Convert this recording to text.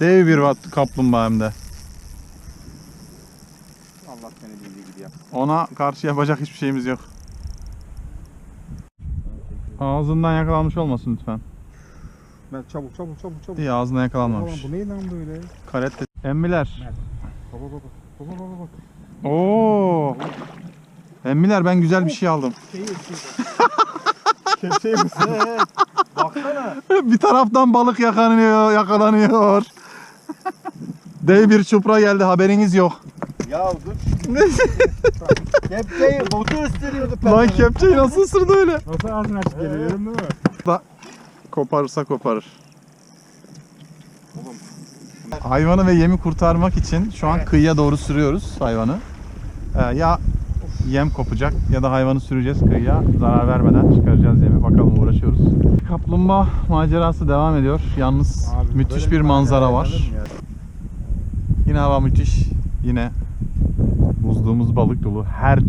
Dev bir vat- kaplumbağa hem de. Allah seni bildiği gibi yap. Ona karşı yapacak hiçbir şeyimiz yok. Ağzından yakalanmış olmasın lütfen. Ben çabuk çabuk çabuk çabuk. İyi ağzından Ulan yakalanmamış. bu ne lan böyle? Karette. Emmiler. Baba baba. Baba baba bak. Oo. Emmiler ben güzel bir şey aldım. Şeyi Kepçeyi misin? Evet. Baksana. bir taraftan balık yakalanıyor, yakalanıyor. Dev bir çupra geldi haberiniz yok. Ya dur. Kepçeyi botu ısırıyordu. Lan kepçeyi nasıl ısırdı öyle? Nasıl ağzını açıp geliyorum değil mi? Koparırsa koparır. Hayvanı ve yemi kurtarmak için şu an kıyıya doğru sürüyoruz hayvanı. Ee, ya yem kopacak ya da hayvanı süreceğiz kıyıya. Zarar vermeden çıkaracağız yemi. Bakalım uğraşıyoruz. Kaplumbağa macerası devam ediyor. Yalnız Abi, müthiş bir manzara var. Yine hava müthiş. Yine buzluğumuz balık dolu. Her